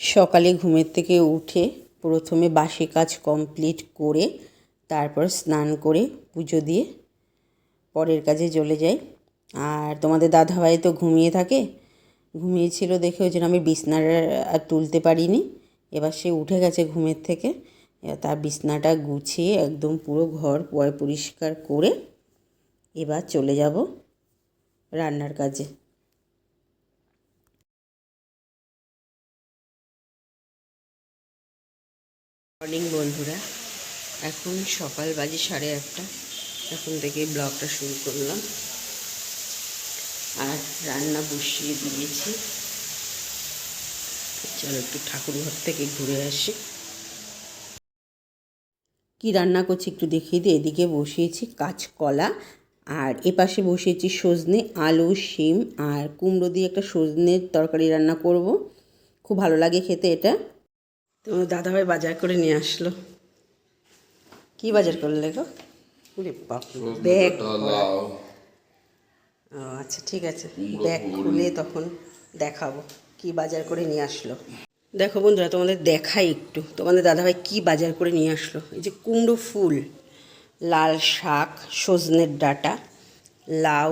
সকালে ঘুমের থেকে উঠে প্রথমে বাসি কাজ কমপ্লিট করে তারপর স্নান করে পুজো দিয়ে পরের কাজে চলে যাই। আর তোমাদের দাদাভাই তো ঘুমিয়ে থাকে। ঘুমিয়েছিল দেখে ওই জন্য আমি বিছনাটা আর তুলতে পারিনি। এবার সে উঠে গেছে ঘুমের থেকে। তার বিছনাটা গুছিয়ে একদম পুরো ঘর পয় পরিষ্কার করে এবার চলে যাব রান্নার কাজে। মর্নিং বন্ধুরা। এখন সকাল বাজে সাড়ে আটটা। এখন থেকে ব্লগটা শুরু করলাম। আর রান্না বসিয়ে দিয়েছি। চলো একটু ঠাকুর ঘর থেকে ঘুরে আসি। কি রান্না করছি একটু দেখিয়ে দিই এদিকে বসিয়েছি কাঁচকলা, আর এপাশে বসিয়েছি সজনে আলু, শিম, আর কুমড়ো দিয়ে একটা সজনের তরকারি রান্না করব। খুব ভালো লাগে খেতে এটা। তোমার দাদাভাই বাজার করে নিয়ে আসলো। কি বাজার করলে গো? ব্যাগ ও আচ্ছা ঠিক আছে। ব্যাগ খুলে তখন দেখাবো কি বাজার করে নিয়ে আসলো। দেখো বন্ধুরা তোমাদের দেখাই একটু। তোমাদের দাদাভাই কি বাজার করে নিয়ে আসলো। এই যে কুমড়ো ফুল লাল শাক সজনের ডাঁটা লাউ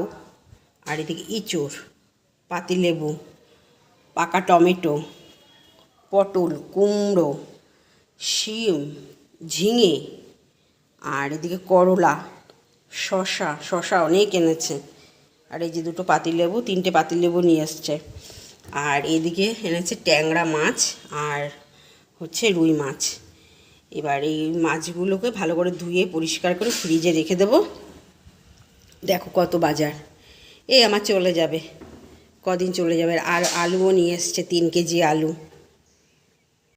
আর এদিকে ইঁচড় পাতিলেবু পাকা টমেটো পটল কুমড়ো, শিম, ঝিঙে আর এদিকে করলা শশা শশা অনেক এনেছে। আর এই যে দুটো পাতিলেবু, তিনটে পাতিলেবু নিয়ে এসছে। আর এদিকে এনেছে ট্যাংরা মাছ আর হচ্ছে রুই মাছ। এবার এই মাছগুলোকে ভালো করে ধুয়ে পরিষ্কার করে ফ্রিজে রেখে দেবো। দেখো কত বাজার। এই আমার চলে যাবে। কদিন চলে যাবে? আর আলুও নিয়ে এসছে, তিন কেজি আলু।